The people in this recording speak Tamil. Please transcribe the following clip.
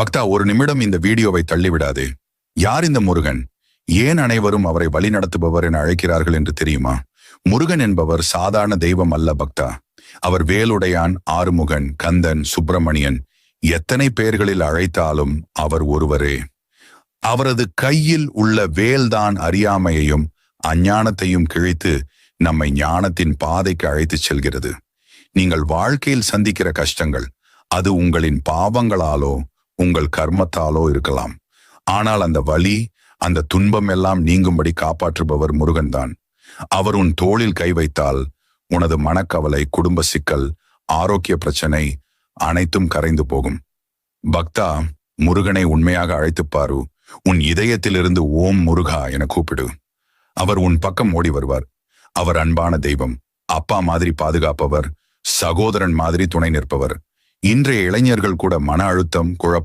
பக்தா ஒரு நிமிடம் இந்த வீடியோவை தள்ளிவிடாதே. யார் இந்த முருகன்? ஏன் அனைவரும் அவரை வழிநடத்துபவர் என அழைக்கிறார்கள் என்று தெரியுமா? முருகன் என்பவர் சாதாரண தெய்வம் அல்ல பக்தா. அவர் வேலுடையான் ஆறுமுகன் கந்தன் சுப்பிரமணியன் எத்தனை பெயர்களில் அழைத்தாலும் அவர் ஒருவரே. அவரது கையில் உள்ள வேல்தான் அறியாமையையும் அஞ்ஞானத்தையும் கிழித்து நம்மை ஞானத்தின் பாதைக்கு அழைத்துச் செல்கிறது. நீங்கள் வாழ்க்கையில் சந்திக்கிற கஷ்டங்கள் அது உங்களின் பாவங்களாலோ உங்கள் கர்மத்தாலோ இருக்கலாம். ஆனால் அந்த வலி அந்த துன்பம் எல்லாம் நீங்கும்படி காப்பாற்றுபவர் முருகன்தான். அவர் உன் தோளில் கை வைத்தால் உனது மனக்கவலை குடும்ப சிக்கல் ஆரோக்கிய பிரச்சனை அனைத்தும் கரைந்து போகும். பக்தா முருகனை உண்மையாக அழைத்துப் பாரு. உன் இதயத்திலிருந்து ஓம் முருகா என கூப்பிடு. அவர் உன் பக்கம் ஓடி வருவார். அவர் அன்பான தெய்வம். அப்பா மாதிரி பாதுகாப்பவர். சகோதரன் மாதிரி துணை நிற்பவர். இன்றைய இளைஞர்கள் கூட மன அழுத்தம் குழப்பம்